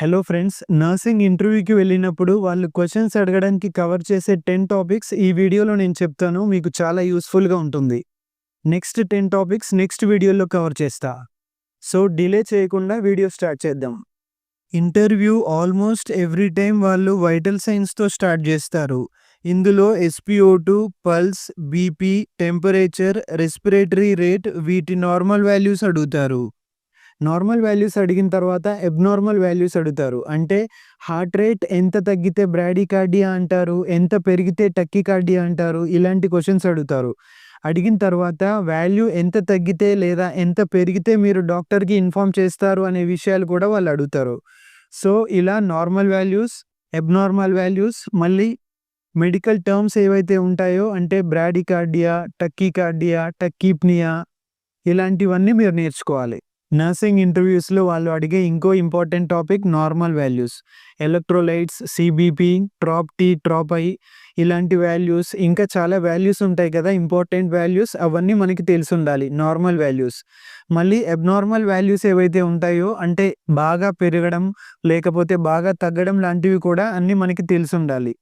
Hello friends nursing ఇంటర్వ్యూకి వెళ్ళినప్పుడు వాళ్ళు క్వశ్చన్స్ అడగడానికి కవర్ చేసే టెన్ టాపిక్స్ ఈ వీడియోలో నేను చెప్తాను. మీకు చాలా యూస్ఫుల్గా ఉంటుంది. నెక్స్ట్ టెన్ టాపిక్స్ నెక్స్ట్ వీడియోలో కవర్ చేస్తా. సో డిలే చేయకుండా వీడియో స్టార్ట్ చేద్దాం. ఇంటర్వ్యూ ఆల్మోస్ట్ ఎవ్రీ టైం వాళ్ళు వైటల్ సైన్స్తో స్టార్ట్ చేస్తారు. ఇందులో SPO two pulse BP temperature respiratory rate వీటి నార్మల్ వాల్యూస్ అడుగుతారు. నార్మల్ వాల్యూస్ అడిగిన తర్వాత ఎబ్నార్మల్ వాల్యూస్ అడుగుతారు. అంటే హార్ట్ రేట్ ఎంత తగ్గితే బ్రాడీకార్డియా అంటారు? ఎంత పెరిగితే టక్కీకార్డియా అంటారు? ఇలాంటి క్వశ్చన్స్ అడుగుతారు. అడిగిన తర్వాత వాల్యూ ఎంత తగ్గితే లేదా ఎంత పెరిగితే మీరు డాక్టర్కి ఇన్ఫామ్ చేస్తారు అనే విషయాలు కూడా వాళ్ళు అడుగుతారు. సో ఇలా నార్మల్ వాల్యూస్ ఎబ్నార్మల్ వాల్యూస్ మళ్ళీ మెడికల్ టర్మ్స్ ఏవైతే ఉంటాయో అంటే బ్రాడీకార్డియా టక్కీకార్డియా టక్కీప్నియా ఇలాంటివన్నీ మీరు నేర్చుకోవాలి. నర్సింగ్ ఇంటర్వ్యూస్లో వాళ్ళు అడిగే ఇంకో important topic normal values electrolytes CBP trop T trop I ఇలాంటి వాల్యూస్ ఇంకా చాలా వాల్యూస్ ఉంటాయి కదా ఇంపార్టెంట్ వాల్యూస్ అవన్నీ మనకి తెలిసి ఉండాలి నార్మల్ వాల్యూస్ మళ్ళీ అబ్నార్మల్ వాల్యూస్ ఏవైతే ఉంటాయో అంటే బాగా పెరగడం లేకపోతే బాగా తగ్గడం లాంటివి కూడా అన్నీ మనకి తెలిసి ఉండాలి.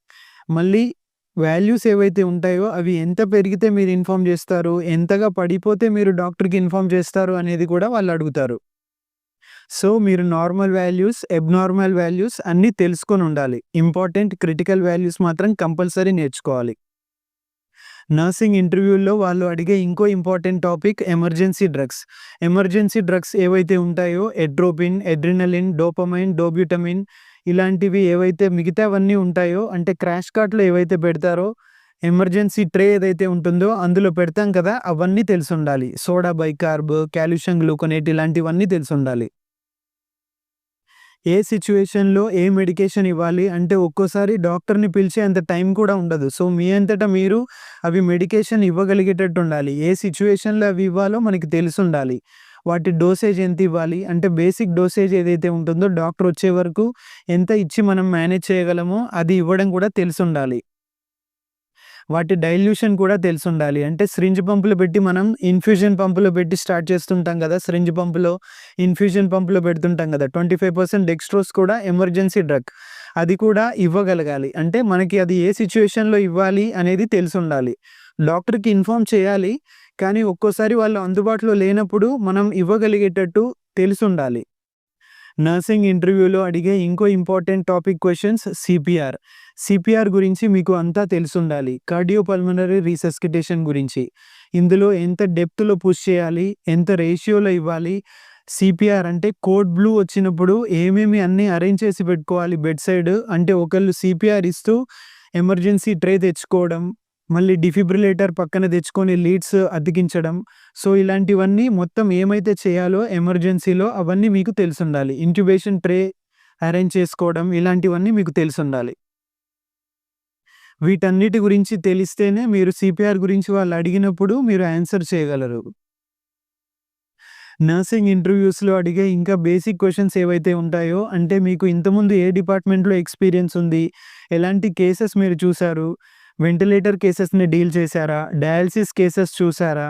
మళ్ళీ వాల్యూస్ ఏవైతే ఉంటాయో అవి ఎంత పెరిగితే మీరు ఇన్ఫామ్ చేస్తారు ఎంతగా పడిపోతే మీరు డాక్టర్కి ఇన్ఫామ్ చేస్తారు అనేది కూడా వాళ్ళు అడుగుతారు. సో మీరు నార్మల్ వాల్యూస్ ఎబ్నార్మల్ వాల్యూస్ అన్నీ తెలుసుకొని ఉండాలి. ఇంపార్టెంట్ క్రిటికల్ వాల్యూస్ మాత్రం కంపల్సరీ నేర్చుకోవాలి. నర్సింగ్ ఇంటర్వ్యూల్లో వాళ్ళు అడిగే ఇంకో important topic emergency drugs. Emergency drugs ఏవైతే ఉంటాయో ఎడ్రోపిన్ ఎడ్రినలిన్ డోపమైన్ డోబ్యూటమిన్ ఇలాంటివి ఏవైతే మిగతావన్నీ ఉంటాయో అంటే క్రాష్ కార్ట్లో ఏవైతే పెడతారో ఎమర్జెన్సీ ట్రే ఏదైతే ఉంటుందో అందులో పెడతాం కదా అవన్నీ తెలిసి ఉండాలి సోడా బైకార్బ్ కాల్షియం గ్లూకోనేట్ ఇలాంటివన్నీ తెలిసి ఉండాలి ఏ సిచ్యువేషన్లో ఏ మెడికేషన్ ఇవ్వాలి అంటే ఒక్కోసారి డాక్టర్ని పిలిచే అంత టైం కూడా ఉండదు. సో మీ అంతటా మీరు అవి మెడికేషన్ ఇవ్వగలిగేటట్టు ఉండాలి. ఏ సిచ్యువేషన్లో అవి ఇవ్వాలో మనకి తెలిసి ఉండాలి వాటి డోసేజ్ ఎంత ఇవ్వాలి? అంటే బేసిక్ డోసేజ్ ఏదైతే ఉంటుందో డాక్టర్ వచ్చే వరకు ఎంత ఇచ్చి మనం మేనేజ్ చేయగలమో అది ఇవ్వడం కూడా తెలిసి ఉండాలి వాటి డైల్యూషన్ కూడా తెలిసి ఉండాలి అంటే స్రింజ్ పంపులు పెట్టి మనం ఇన్ఫ్యూజన్ పంపులో పెట్టి స్టార్ట్ చేస్తుంటాం కదా స్రింజ్ పంపులో ఇన్ఫ్యూజన్ పంపులో పెడుతుంటాం కదా ట్వంటీ ఫైవ్ పర్సెంట్ డెక్స్ట్రోస్ కూడా ఎమర్జెన్సీ డ్రగ్ అది కూడా ఇవ్వగలగాలి. అంటే మనకి అది ఏ సిచ్యువేషన్లో ఇవ్వాలి అనేది తెలిసి ఉండాలి డాక్టర్కి ఇన్ఫామ్ చేయాలి. కానీ ఒక్కోసారి వాళ్ళు అందుబాటులో లేనప్పుడు మనం ఇవ్వగలిగేటట్టు తెలుసుండాలి. నర్సింగ్ ఇంటర్వ్యూలో అడిగే ఇంకో important topic questions CPR. CPR గురించి మీకు అంతా తెలిసి ఉండాలి కార్డియోపల్మనరీ రీసెస్కిటేషన్ గురించి. ఇందులో ఎంత డెప్త్లో పుష్ చేయాలి? ఎంత రేషియోలో ఇవ్వాలి? సిపిఆర్ అంటే కోడ్ బ్లూ వచ్చినప్పుడు ఏమేమి అన్నీ అరేంజ్ చేసి పెట్టుకోవాలి బెడ్ సైడ్? అంటే ఒకళ్ళు సిపిఆర్ ఇస్తూ ఎమర్జెన్సీ ట్రే తెచ్చుకోవడం మళ్ళీ డిఫిబ్రిలేటర్ పక్కన తెచ్చుకొని లీడ్స్ అతికించడం. సో ఇలాంటివన్నీ మొత్తం ఏమైతే చేయాలో ఎమర్జెన్సీలో అవన్నీ మీకు తెలిసి ఉండాలి ఇంట్యుబేషన్ ట్రే అరేంజ్ చేసుకోవడం ఇలాంటివన్నీ మీకు తెలిసి ఉండాలి వీటన్నిటి గురించి తెలిస్తేనే మీరు సిపిఆర్ గురించి వాళ్ళు అడిగినప్పుడు మీరు ఆన్సర్ చేయగలరు. నర్సింగ్ ఇంటర్వ్యూస్లో అడిగే ఇంకా బేసిక్ క్వశ్చన్స్ ఏవైతే ఉంటాయో అంటే మీకు ఇంతకుముందు ఏ డిపార్ట్మెంట్లో ఎక్స్పీరియన్స్ ఉంది ఎలాంటి కేసెస్ మీరు చూశారు వెంటిలేటర్ కేసెస్ని డీల్ చేశారా? డయాలసిస్ కేసెస్ చూసారా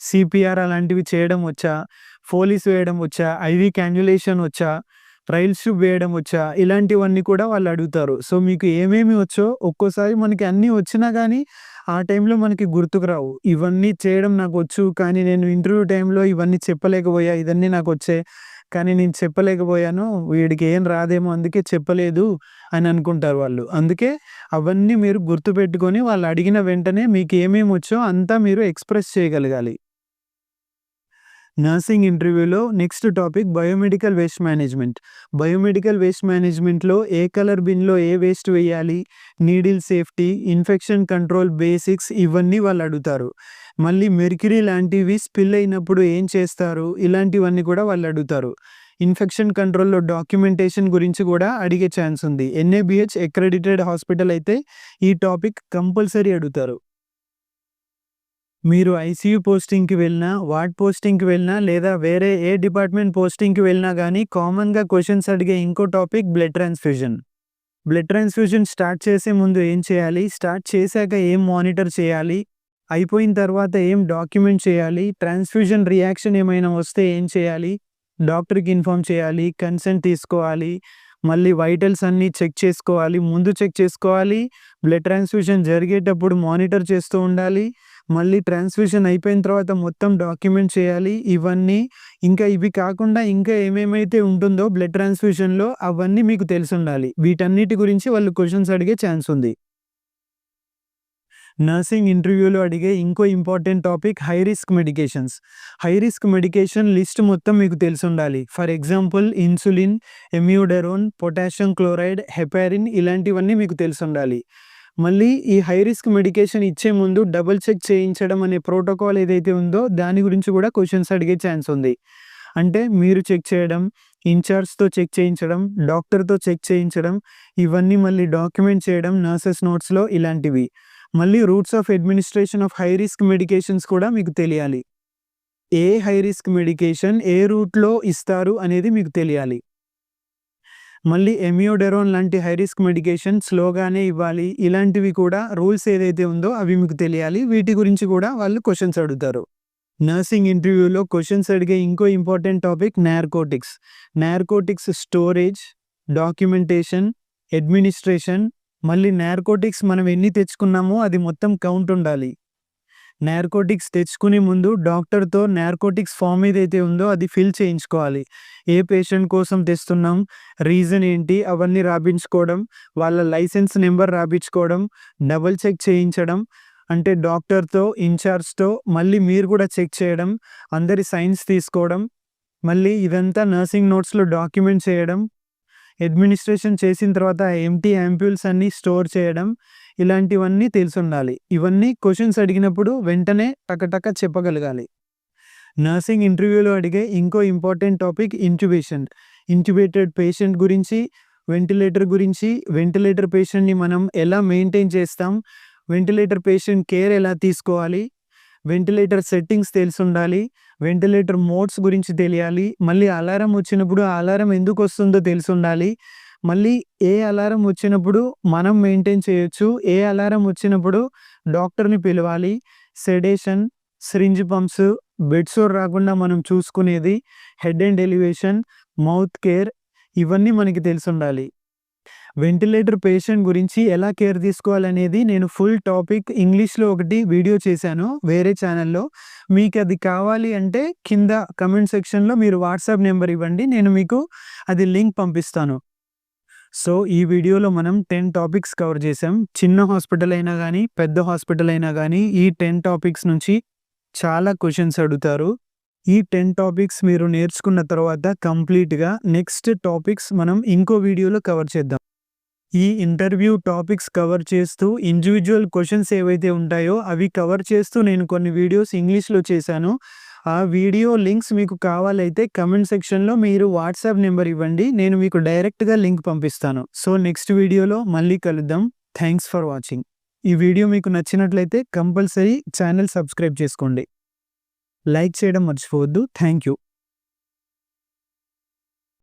సిపిఆర్ అలాంటివి చేయడం వచ్చా? ఫోలీస్ వేయడం వచ్చా? ఐవి క్యాన్యులేషన్ వచ్చా? ట్రయల్స్ వేయడం వచ్చా? ఇలాంటివన్నీ కూడా వాళ్ళు అడుగుతారు. సో మీకు ఏమేమి వచ్చో ఒక్కోసారి మనకి అన్నీ వచ్చినా కానీ ఆ టైంలో మనకి గుర్తుకు రావు. ఇవన్నీ చేయడం నాకు వచ్చు కానీ నేను ఇంటర్వ్యూ టైంలో ఇవన్నీ చెప్పలేకపోయా ఇవన్నీ నాకు వచ్చే కానీ నేను చెప్పలేకపోయాను. వీడికి ఏం రాదేమో అందుకే చెప్పలేదు అని అనుకుంటారు వాళ్ళు. అందుకే అవన్నీ మీరు గుర్తుపెట్టుకొని వాళ్ళు అడిగిన వెంటనే మీకు ఏమేమి వచ్చో అంతా మీరు ఎక్స్ప్రెస్ చేయగలగాలి. నర్సింగ్ ఇంటర్వ్యూలో next topic biomedical waste management biomedical waste మేనేజ్మెంట్లో ఏ కలర్ బిన్లో ఏ వేస్ట్ వేయాలి? Needle safety infection control basics ఇవన్నీ వాళ్ళు అడుగుతారు. మళ్ళీ మెర్క్యూరీ లాంటివి స్పిల్ అయినప్పుడు ఏం చేస్తారు? ఇలాంటివన్నీ కూడా వాళ్ళు అడుగుతారు. ఇన్ఫెక్షన్ కంట్రోల్లో డాక్యుమెంటేషన్ గురించి కూడా అడిగే ఛాన్స్ ఉంది. ఎన్ఏబిహెచ్ అక్రెడిటెడ్ హాస్పిటల్ అయితే ఈ టాపిక్ కంపల్సరీ అడుగుతారు. మీరు ఐసీయూ పోస్టింగ్కి వెళ్ళినా వార్డ్ పోస్టింగ్కి వెళ్ళినా లేదా వేరే ఏ డిపార్ట్మెంట్ పోస్టింగ్కి వెళ్ళినా కానీ కామన్గా క్వశ్చన్స్ అడిగే ఇంకో topic blood transfusion. Blood transfusion start చేసే ముందు ఏం చేయాలి? స్టార్ట్ చేశాక ఏం మానిటర్ చేయాలి? అయిపోయిన తర్వాత ఏం డాక్యుమెంట్ చేయాలి? ట్రాన్స్ఫ్యూజన్ రియాక్షన్ ఏమైనా వస్తే ఏం చేయాలి? డాక్టర్కి ఇన్ఫామ్ చేయాలి కన్సెంట్ తీసుకోవాలి మళ్ళీ వైటల్స్ అన్నీ చెక్ చేసుకోవాలి ముందు చెక్ చేసుకోవాలి బ్లడ్ ట్రాన్స్ఫ్యూషన్ జరిగేటప్పుడు మానిటర్ చేస్తూ ఉండాలి మళ్ళీ ట్రాన్స్మిషన్ అయిపోయిన తర్వాత మొత్తం డాక్యుమెంట్ చేయాలి. ఇవన్నీ ఇంకా ఇవి కాకుండా ఇంకా ఏమేమైతే ఉంటుందో బ్లడ్ ట్రాన్స్ఫ్యూషన్లో అవన్నీ మీకు తెలిసి ఉండాలి వీటన్నిటి గురించి వాళ్ళు క్వశ్చన్స్ అడిగే ఛాన్స్ ఉంది. నర్సింగ్ ఇంటర్వ్యూలో అడిగే ఇంకో important topic high risk medications. High risk medication list మొత్తం మీకు తెలిసి ఉండాలి for example insulin amiodarone potassium chloride heparin ఇలాంటివన్నీ మీకు తెలిసి ఉండాలి మళ్ళీ ఈ హై రిస్క్ మెడికేషన్ ఇచ్చే ముందు డబుల్ చెక్ చేయించడం అనే ప్రోటోకాల్ ఏదైతే ఉందో దాని గురించి కూడా క్వశ్చన్స్ అడిగే ఛాన్స్ ఉంది. అంటే మీరు చెక్ చేయడం ఇన్ఛార్జ్తో చెక్ చేయించడం డాక్టర్తో చెక్ చేయించడం ఇవన్నీ మళ్ళీ డాక్యుమెంట్ చేయడం నర్సెస్ నోట్స్లో ఇలాంటివి. మళ్ళీ routes of administration of high risk medications కూడా మీకు తెలియాలి. ఏ హై రిస్క్ మెడికేషన్ ఏ రూట్లో ఇస్తారు అనేది మీకు తెలియాలి. మళ్ళీ ఎమియోడెరోన్ లాంటి హై రిస్క్ మెడికేషన్ స్లోగానే ఇవ్వాలి. ఇలాంటివి కూడా రూల్స్ ఏదైతే ఉందో అవి మీకు తెలియాలి. వీటి గురించి కూడా వాళ్ళు క్వశ్చన్స్ అడుగుతారు. నర్సింగ్ ఇంటర్వ్యూలో క్వశ్చన్స్ అడిగే ఇంకో important topic narcotics. Narcotics storage documentation administration. మళ్ళీ నార్కోటిక్స్ మనం ఎన్ని తెచ్చుకున్నామో అది మొత్తం కౌంట్ ఉండాలి. నార్కోటిక్స్ తెచ్చుకునే ముందు డాక్టర్తో నార్కోటిక్స్ ఫామ్ ఏదైతే ఉందో అది ఫిల్ చేయించుకోవాలి. ఏ పేషెంట్ కోసం తెస్తున్నాం? రీజన్ ఏంటి? అవన్నీ రాపించుకోవడం వాళ్ళ లైసెన్స్ నెంబర్ రాపించుకోవడం డబుల్ చెక్ చేయించడం అంటే డాక్టర్తో ఇన్ఛార్జ్తో మళ్ళీ మీరు కూడా చెక్ చేయడం అందరి సైన్స్ తీసుకోవడం మళ్ళీ ఇదంతా నర్సింగ్ నోట్స్లో డాక్యుమెంట్ చేయడం అడ్మినిస్ట్రేషన్ చేసిన తర్వాత ఎంటీ యాంప్యూల్స్ అన్నీ స్టోర్ చేయడం ఇలాంటివన్నీ తెలిసుండాలి. ఇవన్నీ క్వశ్చన్స్ అడిగినప్పుడు వెంటనే టకటక చెప్పగలగాలి. నర్సింగ్ ఇంటర్వ్యూలో అడిగే ఇంకో important topic intubation intubated patient గురించి వెంటిలేటర్ గురించి వెంటిలేటర్ పేషెంట్ని మనం ఎలా మెయింటైన్ చేస్తాం వెంటిలేటర్ పేషెంట్ కేర్ ఎలా తీసుకోవాలి వెంటిలేటర్ సెట్టింగ్స్ తెలిసి ఉండాలి వెంటిలేటర్ మోడ్స్ గురించి తెలియాలి మళ్ళీ అలారం వచ్చినప్పుడు ఆ అలారం ఎందుకు వస్తుందో తెలిసి ఉండాలి మళ్ళీ ఏ అలారం వచ్చినప్పుడు మనం మెయింటైన్ చేయొచ్చు ఏ అలారం వచ్చినప్పుడు డాక్టర్ని పిలవాలి sedation syringe pumps bed sore రాకుండా మనం చూసుకునేది head and elevation mouth care ఇవన్నీ మనకి తెలిసి ఉండాలి వెంటిలేటర్ పేషెంట్ గురించి ఎలా కేర్ తీసుకోవాలనేది నేను ఫుల్ టాపిక్ ఇంగ్లీష్లో ఒకటి వీడియో చేశాను వేరే ఛానల్లో. మీకు అది కావాలి అంటే కింద కమెంట్ సెక్షన్లో మీరు వాట్సాప్ నెంబర్ ఇవ్వండి నేను మీకు అది లింక్ పంపిస్తాను. సో ఈ వీడియోలో మనం టెన్ టాపిక్స్ కవర్ చేసాం చిన్న హాస్పిటల్ అయినా కానీ పెద్ద హాస్పిటల్ అయినా కానీ ఈ టెన్ టాపిక్స్ నుంచి చాలా క్వశ్చన్స్ అడుగుతారు. ఈ టెన్ టాపిక్స్ మీరు నేర్చుకున్న తర్వాత కంప్లీట్గా నెక్స్ట్ టాపిక్స్ మనం ఇంకో వీడియోలో కవర్ చేద్దాం. ఈ ఇంటర్వ్యూ టాపిక్స్ కవర్ చేస్తూ ఇండివిజువల్ క్వశ్చన్స్ ఏవైతే ఉంటాయో అవి కవర్ చేస్తూ నేను కొన్ని వీడియోస్ ఇంగ్లీష్లో చేశాను. ఆ వీడియో లింక్స్ మీకు కావాలైతే కమెంట్ సెక్షన్లో మీరు వాట్సాప్ నెంబర్ ఇవ్వండి. నేను మీకు డైరెక్ట్గా లింక్ పంపిస్తాను. సో నెక్స్ట్ వీడియోలో మళ్ళీ కలుద్దాం. థ్యాంక్స్ ఫర్ వాచింగ్ ఈ వీడియో మీకు నచ్చినట్లయితే కంపల్సరీ ఛానల్ సబ్స్క్రైబ్ చేసుకోండి. లైక్ చేయడం మర్చిపోవద్దు. Thank you